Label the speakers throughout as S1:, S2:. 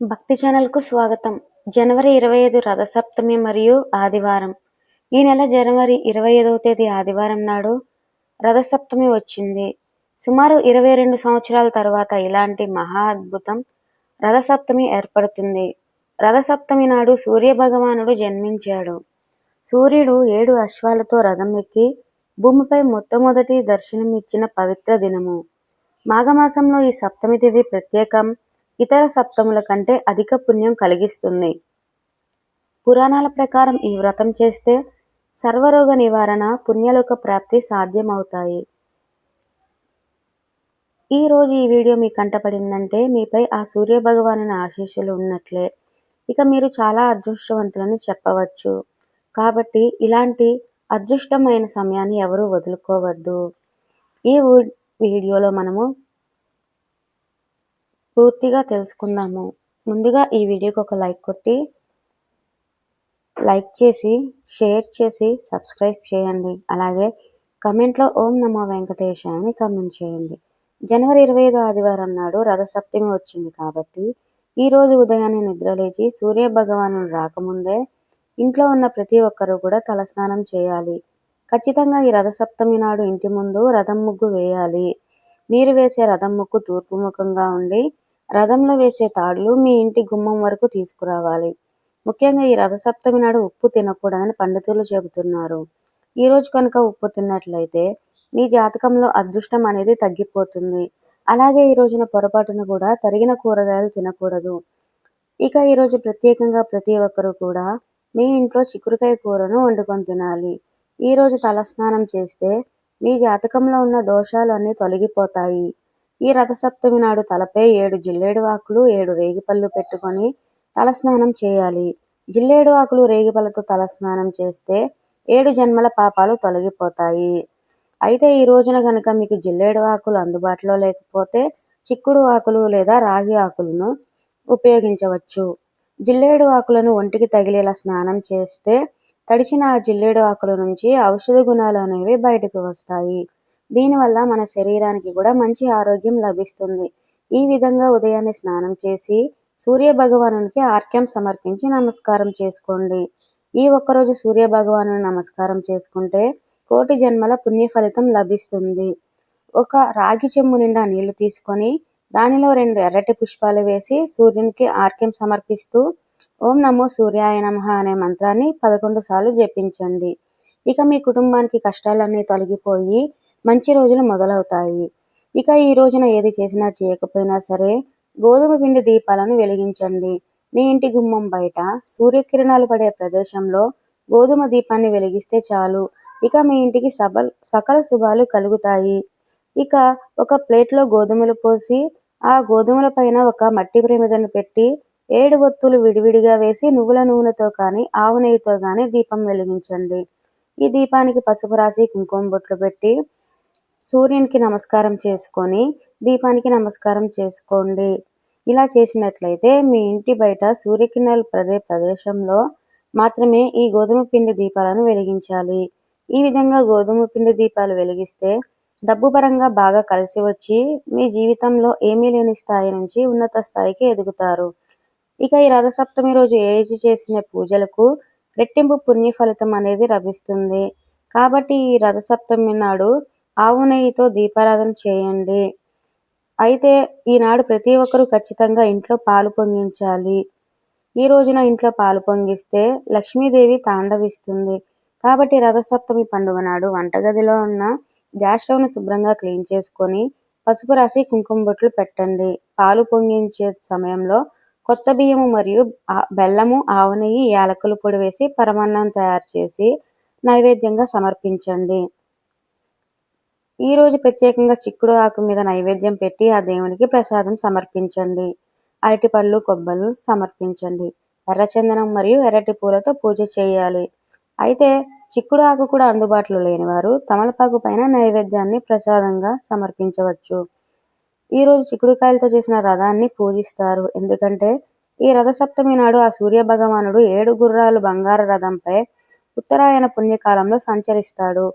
S1: భక్తి ఛానల్కు స్వాగతం. జనవరి ఇరవై ఐదు రథసప్తమి మరియు ఆదివారం. ఈ నెల జనవరి ఇరవై ఐదవ తేదీ ఆదివారం నాడు రథసప్తమి వచ్చింది. సుమారు ఇరవై రెండు సంవత్సరాల తర్వాత ఇలాంటి మహా అద్భుతం రథసప్తమి ఏర్పడుతుంది. రథసప్తమి నాడు సూర్య భగవానుడు జన్మించాడు. సూర్యుడు ఏడు అశ్వాలతో రథం ఎక్కి భూమిపై మొట్టమొదటి దర్శనం ఇచ్చిన పవిత్ర దినము. మాఘమాసంలో ఈ సప్తమి తిథి ప్రత్యేకం. ఇతర సప్తముల కంటే అధిక పుణ్యం కలిగిస్తుంది. పురాణాల ప్రకారం ఈ వ్రతం చేస్తే సర్వరోగ నివారణ పుణ్యలోక ప్రాప్తి సాధ్యమవుతాయి. ఈ రోజు ఈ వీడియో మీ కంటపడిందంటే మీపై ఆ సూర్య భగవాను ఆశీస్సులు ఉన్నట్లే. ఇక మీరు చాలా అదృష్టవంతులని చెప్పవచ్చు. కాబట్టి ఇలాంటి అదృష్టమైన సమయాన్ని ఎవరు వదులుకోవద్దు. ఈ వీడియోలో మనము పూర్తిగా తెలుసుకుందాము. ముందుగా ఈ వీడియోకి ఒక లైక్ కొట్టి లైక్ చేసి షేర్ చేసి సబ్స్క్రైబ్ చేయండి. అలాగే కమెంట్లో ఓం నమో వెంకటేశ అని కమెంట్ చేయండి. జనవరి ఇరవై ఐదు ఆదివారం నాడు రథసప్తమి వచ్చింది కాబట్టి ఈరోజు ఉదయాన్నే నిద్రలేచి సూర్య భగవాను రాకముందే ఇంట్లో ఉన్న ప్రతి ఒక్కరూ కూడా తలస్నానం చేయాలి. ఖచ్చితంగా ఈ రథసప్తమి నాడు ఇంటి ముందు రథం ముగ్గు వేయాలి. మీరు వేసే రథం ముగ్గు తూర్పు ముఖంగా ఉండి రథంలో వేసే తాడులు మీ ఇంటి గుమ్మం వరకు తీసుకురావాలి. ముఖ్యంగా ఈ రథసప్తమి నాడు ఉప్పు తినకూడదని పండితులు చెబుతున్నారు. ఈ రోజు కనుక ఉప్పు తిన్నట్లయితే మీ జాతకంలో అదృష్టం అనేది తగ్గిపోతుంది. అలాగే ఈ రోజున పొరపాటున కూడా తరిగిన కూరగాయలు తినకూడదు. ఇక ఈరోజు ప్రత్యేకంగా ప్రతి ఒక్కరూ కూడా మీ ఇంట్లో చిక్కుడుకాయ కూరను వండుకొని తినాలి. ఈరోజు తలస్నానం చేస్తే మీ జాతకంలో ఉన్న దోషాలు అన్నీ తొలగిపోతాయి. ఈ రథసప్తమి నాడు తలపై ఏడు జిల్లేడు ఆకులు ఏడు రేగిపళ్ళు పెట్టుకొని తలస్నానం చేయాలి. జిల్లేడు ఆకులు రేగిపళ్ళతో తలస్నానం చేస్తే ఏడు జన్మల పాపాలు తొలగిపోతాయి. అయితే ఈ రోజున కనుక మీకు జిల్లేడు ఆకులు అందుబాటులో లేకపోతే చిక్కుడు ఆకులు లేదా రాగి ఆకులను ఉపయోగించవచ్చు. జిల్లేడు ఆకులను ఒంటికి తగిలేలా స్నానం చేస్తే తడిచిన ఆ జిల్లేడు ఆకుల నుంచి ఔషధ గుణాలు అనేవి బయటకు వస్తాయి. దీనివల్ల మన శరీరానికి కూడా మంచి ఆరోగ్యం లభిస్తుంది. ఈ విధంగా ఉదయాన్నే స్నానం చేసి సూర్య భగవానునికి ఆర్క్యం సమర్పించి నమస్కారం చేసుకోండి. ఈ ఒక్కరోజు సూర్య భగవాను నమస్కారం చేసుకుంటే కోటి జన్మల పుణ్య ఫలితం లభిస్తుంది. ఒక రాగి చెంబు నిండా నీళ్ళు తీసుకొని దానిలో రెండు ఎర్రటి పుష్పాలు వేసి సూర్యునికి ఆర్క్యం సమర్పిస్తూ ఓం నమో సూర్యాయ నమ అనే మంత్రాన్ని పదకొండు సార్లు జపించండి. ఇక మీ కుటుంబానికి కష్టాలన్నీ తొలగిపోయి మంచి రోజులు మొదలవుతాయి. ఇక ఈ రోజున ఏది చేసినా చేయకపోయినా సరే గోధుమ పిండి దీపాలను వెలిగించండి. మీ ఇంటి గుమ్మం బయట సూర్యకిరణాలు పడే ప్రదేశంలో గోధుమ దీపాన్ని వెలిగిస్తే చాలు. ఇక మీ ఇంటికి సబల్ సకల శుభాలు కలుగుతాయి. ఇక ఒక ప్లేట్లో గోధుమలు పోసి ఆ గోధుమల పైన ఒక మట్టి ప్రమిదను పెట్టి ఏడు ఒత్తులు విడివిడిగా వేసి నువ్వుల నూనెతో కానీ ఆవు నెయ్యితో కానీ దీపం వెలిగించండి. ఈ దీపానికి పసుపు రాసి కుంకుమ బొట్లు పెట్టి సూర్యునికి నమస్కారం చేసుకొని దీపానికి నమస్కారం చేసుకోండి. ఇలా చేసినట్లయితే మీ ఇంటి బయట సూర్యకిరణాలు పడే ప్రదేశంలో మాత్రమే ఈ గోధుమ పిండి దీపాలను వెలిగించాలి. ఈ విధంగా గోధుమ పిండి దీపాలు వెలిగిస్తే డబ్బు పరంగా బాగా కలిసి వచ్చి మీ జీవితంలో ఏమీ లేని స్థాయి నుంచి ఉన్నత స్థాయికి ఎదుగుతారు. ఇక ఈ రథసప్తమి రోజు ఏజ్ చేసిన పూజలకు రెట్టింపు పుణ్య ఫలితం అనేది లభిస్తుంది. కాబట్టి ఈ రథసప్తమి నాడు ఆవు నెయ్యితో దీపారాధన చేయండి. అయితే ఈనాడు ప్రతి ఒక్కరూ ఖచ్చితంగా ఇంట్లో పాలు పొంగించాలి. ఈ రోజున ఇంట్లో పాలు పొంగిస్తే లక్ష్మీదేవి తాండవిస్తుంది. కాబట్టి రథసప్తమి పండుగ నాడు వంటగదిలో ఉన్న గ్యాస్ స్టవ్ను శుభ్రంగా క్లీన్ చేసుకొని పసుపు రాసి కుంకుమ బొట్లు పెట్టండి. పాలు పొంగించే సమయంలో కొత్త బియ్యము మరియు బెల్లము ఆవు నెయ్యి యాలకుల పొడి వేసి పరమాన్నం తయారు చేసి నైవేద్యంగా సమర్పించండి. ఈ రోజు ప్రత్యేకంగా చిక్కుడు ఆకు మీద నైవేద్యం పెట్టి ఆ దేవునికి ప్రసాదం సమర్పించండి. అరటిపళ్ళు కొబ్బలు సమర్పించండి. ఎర్రచందనం మరియు ఎర్రటి పూలతో పూజ చేయాలి. అయితే చిక్కుడు ఆకు కూడా అందుబాటులో లేని వారు తమలపాకు పైన నైవేద్యాన్ని ప్రసాదంగా సమర్పించవచ్చు. ఈ రోజు చిక్కుడుకాయలతో చేసిన రథాన్ని పూజిస్తారు. ఎందుకంటే ఈ రథసప్తమి నాడు ఆ సూర్య భగవానుడు ఏడు గుర్రాలు బంగారు రథంపై ఉత్తరాయణ పుణ్యకాలంలో సంచరిస్తాడు.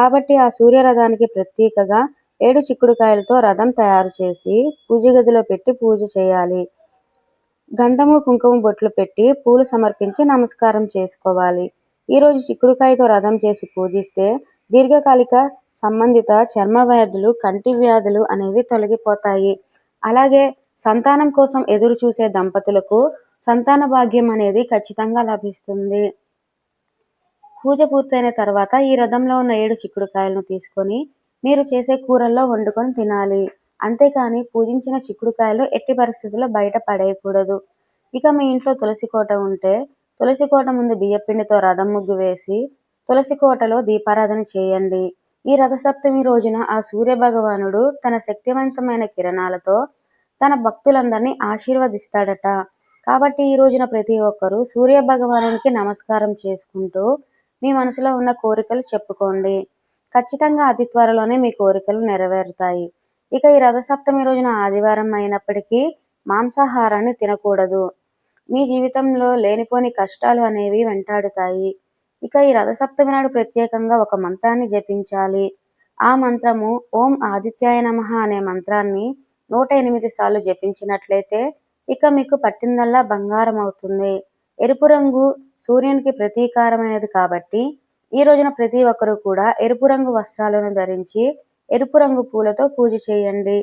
S1: కాబట్టి ఆ సూర్యరథానికి ప్రత్యేకగా ఏడు చిక్కుడుకాయలతో రథం తయారు చేసి పూజ గదిలో పెట్టి పూజ చేయాలి. గంధము కుంకుమ బొట్లు పెట్టి పూలు సమర్పించి నమస్కారం చేసుకోవాలి. ఈరోజు చిక్కుడుకాయతో రథం చేసి పూజిస్తే దీర్ఘకాలిక సంబంధిత చర్మ వ్యాధులు కంటి వ్యాధులు అనేవి తొలగిపోతాయి. అలాగే సంతానం కోసం ఎదురు చూసే దంపతులకు సంతాన భాగ్యం అనేది ఖచ్చితంగా లభిస్తుంది. పూజ పూర్తయిన తర్వాత ఈ రథంలో ఉన్న ఏడు చిక్కుడుకాయలను తీసుకొని మీరు చేసే కూరల్లో వండుకొని తినాలి. అంతేకాని పూజించిన చిక్కుడుకాయలు ఎట్టి పరిస్థితుల్లో బయట పడేయకూడదు. ఇక మీ ఇంట్లో తులసి కోట ఉంటే తులసి కోట ముందు బియ్యపిండితో రథం ముగ్గు వేసి తులసి కోటలో దీపారాధన చేయండి. ఈ రథసప్తమి రోజున ఆ సూర్య భగవానుడు తన శక్తివంతమైన కిరణాలతో తన భక్తులందరినీ ఆశీర్వదిస్తాడట. కాబట్టి ఈ రోజున ప్రతి ఒక్కరూ సూర్య భగవానునికి నమస్కారం చేసుకుంటూ మీ మనసులో ఉన్న కోరికలు చెప్పుకోండి. ఖచ్చితంగా అతి త్వరలోనే మీ కోరికలు నెరవేరుతాయి. ఇక ఈ రథసప్తమి రోజున ఆదివారం అయినప్పటికీ మాంసాహారాన్ని తినకూడదు. మీ జీవితంలో లేనిపోని కష్టాలు అనేవి వెంటాడుతాయి. ఇక ఈ రథసప్తమి నాడు ప్రత్యేకంగా ఒక మంత్రాన్ని జపించాలి. ఆ మంత్రము ఓం ఆదిత్యాయ నమ అనే మంత్రాన్ని నూట ఎనిమిది సార్లు జపించినట్లయితే ఇక మీకు పట్టిందల్లా బంగారం అవుతుంది ఎరుపు రంగు సూర్యునికి ప్రతీకారమైనది కాబట్టి ఈ రోజున ప్రతి ఒక్కరూ కూడా ఎరుపు రంగు వస్త్రాలను ధరించి ఎరుపు రంగు పూలతో పూజ చేయండి.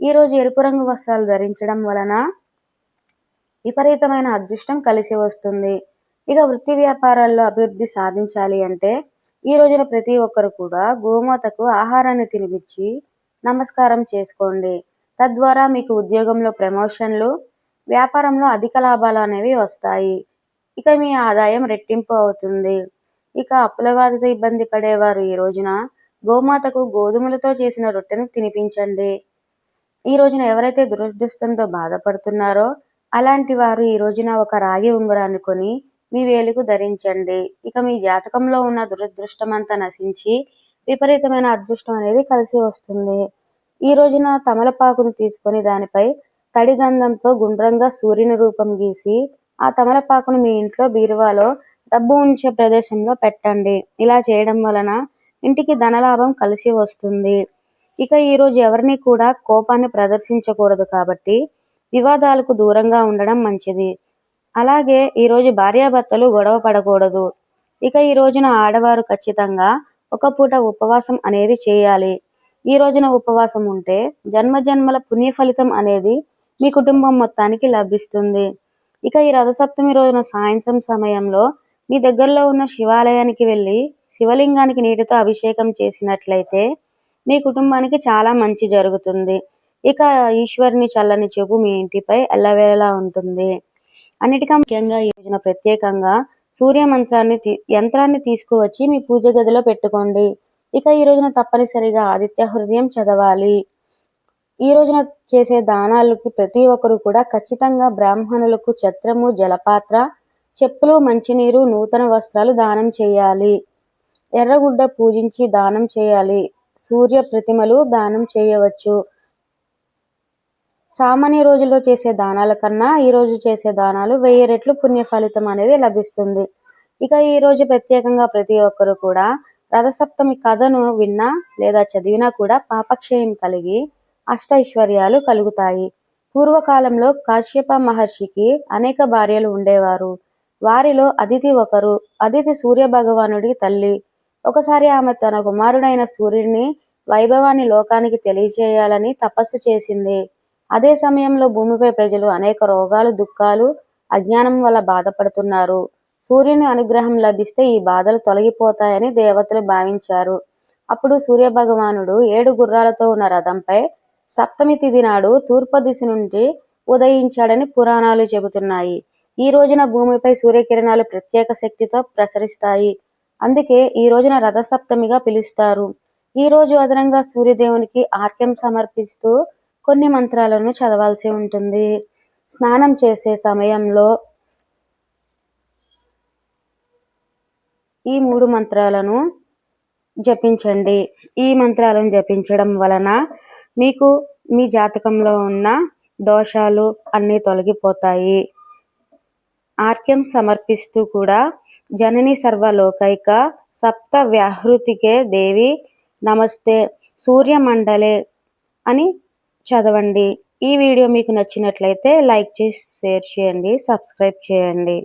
S1: ఈ రోజు ఎరుపు రంగు వస్త్రాలు ధరించడం వలన విపరీతమైన అదృష్టం కలిసి వస్తుంది. ఇక వృత్తి వ్యాపారాల్లో అభివృద్ధి సాధించాలి అంటే ఈ రోజున ప్రతి ఒక్కరు కూడా గోమాతకు ఆహారాన్ని తినిపించి నమస్కారం చేసుకోండి. తద్వారా మీకు ఉద్యోగంలో ప్రమోషన్లు వ్యాపారంలో అధిక లాభాలు అనేవి వస్తాయి. ఇక మీ ఆదాయం రెట్టింపు అవుతుంది. ఇక అప్పుల బాధతో ఇబ్బంది పడేవారు ఈ రోజున గోమాతకు గోధుమలతో చేసిన రొట్టెను తినిపించండి. ఈ రోజున ఎవరైతే దురదృష్టంతో బాధపడుతున్నారో అలాంటి వారు ఈ రోజున ఒక రాగి ఉంగరాన్ని కొని మీ వేలుకు ధరించండి. ఇక మీ జాతకంలో ఉన్న దురదృష్టం అంతా నశించి విపరీతమైన అదృష్టం అనేది కలిసి వస్తుంది. ఈ రోజున తమలపాకును తీసుకొని దానిపై తడి గంధంతో గుండ్రంగా సూర్యుని రూపం గీసి ఆ తమలపాకును మీ ఇంట్లో బీరువాలో డబ్బు ఉంచే ప్రదేశంలో పెట్టండి. ఇలా చేయడం వలన ఇంటికి ధనలాభం కలిసి వస్తుంది. ఇక ఈరోజు ఎవరిని కూడా కోపాన్ని ప్రదర్శించకూడదు కాబట్టి వివాదాలకు దూరంగా ఉండడం మంచిది. అలాగే ఈరోజు భార్యాభర్తలు గొడవ పడకూడదు. ఇక ఈ రోజున ఆడవారు ఖచ్చితంగా ఒక పూట ఉపవాసం అనేది చేయాలి. ఈ రోజున ఉపవాసం ఉంటే జన్మ జన్మల పుణ్య ఫలితం అనేది మీ కుటుంబం మొత్తానికి లభిస్తుంది. ఇక ఈ రథసప్తమి రోజున సాయంత్రం సమయంలో మీ దగ్గరలో ఉన్న శివాలయానికి వెళ్ళి శివలింగానికి నీటితో అభిషేకం చేసినట్లయితే మీ కుటుంబానికి చాలా మంచి జరుగుతుంది. ఇక ఈశ్వరుని చల్లని చెబు మీ ఇంటిపై ఎల్లవేళలా ఉంటుంది. అన్నిటికీ ముఖ్యంగా ఈ రోజున ప్రత్యేకంగా సూర్య మంత్రాన్ని తీ- యంత్రాన్ని తీసుకువచ్చి మీ పూజ గదిలో పెట్టుకోండి. ఇక ఈ రోజున తప్పనిసరిగా ఆదిత్య హృదయం చదవాలి. ఈ రోజున చేసే దానాలకి ప్రతి ఒక్కరు కూడా ఖచ్చితంగా బ్రాహ్మణులకు ఛత్రము జలపాత్ర చెప్పులు మంచినీరు నూతన వస్త్రాలు దానం చేయాలి. ఎర్రగుడ్డ పూజించి దానం చేయాలి. సూర్య ప్రతిమలు దానం చేయవచ్చు. సామాన్య రోజుల్లో చేసే దానాల కన్నా ఈ రోజు చేసే దానాలు వెయ్యి రెట్లు పుణ్య ఫలితం అనేది లభిస్తుంది. ఇక ఈ రోజు ప్రత్యేకంగా ప్రతి ఒక్కరు కూడా రథసప్తమి కథను విన్నా లేదా చదివినా కూడా పాపక్షయం కలిగి అష్టైశ్వర్యాలు కలుగుతాయి. పూర్వకాలంలో కాశ్యప మహర్షికి అనేక భార్యలు ఉండేవారు. వారిలో అదితి ఒకరు అదితి సూర్య భగవానుడి తల్లి. ఒకసారి ఆమె తన కుమారుడైన సూర్యుడిని వైభవాన్ని లోకానికి తెలియజేయాలని తపస్సు చేసింది. అదే సమయంలో భూమిపై ప్రజలు అనేక రోగాలు దుఃఖాలు అజ్ఞానం వల్ల బాధపడుతున్నారు. సూర్యుని అనుగ్రహం లభిస్తే ఈ బాధలు తొలగిపోతాయని దేవతలు భావించారు. అప్పుడు సూర్య భగవానుడు ఏడు గుర్రాలతో ఉన్న రథంపై సప్తమి తిథి నాడు తూర్పు దిశ నుండి ఉదయించాడని పురాణాలు చెబుతున్నాయి. ఈ రోజున భూమిపై సూర్యకిరణాలు ప్రత్యేక శక్తితో ప్రసరిస్తాయి. అందుకే ఈ రోజున రథసప్తమిగా పిలుస్తారు. ఈ రోజు అదనంగా సూర్యదేవునికి ఆర్క్యం సమర్పిస్తూ కొన్ని మంత్రాలను చదవాల్సి ఉంటుంది. స్నానం చేసే సమయంలో ఈ మూడు మంత్రాలను జపించండి. ఈ మంత్రాలను జపించడం వలన మీకు మీ జాతకంలో ఉన్న దోషాలు అన్నీ తొలగిపోతాయి. ఆర్క్యం సమర్పిస్తూ కూడా జనని సర్వలోకైక సప్త వ్యాహృతికే దేవి నమస్తే సూర్యమండలే అని చదవండి. ఈ వీడియో మీకు నచ్చినట్లయితే లైక్ చేసి షేర్ చేయండి సబ్స్క్రైబ్ చేయండి.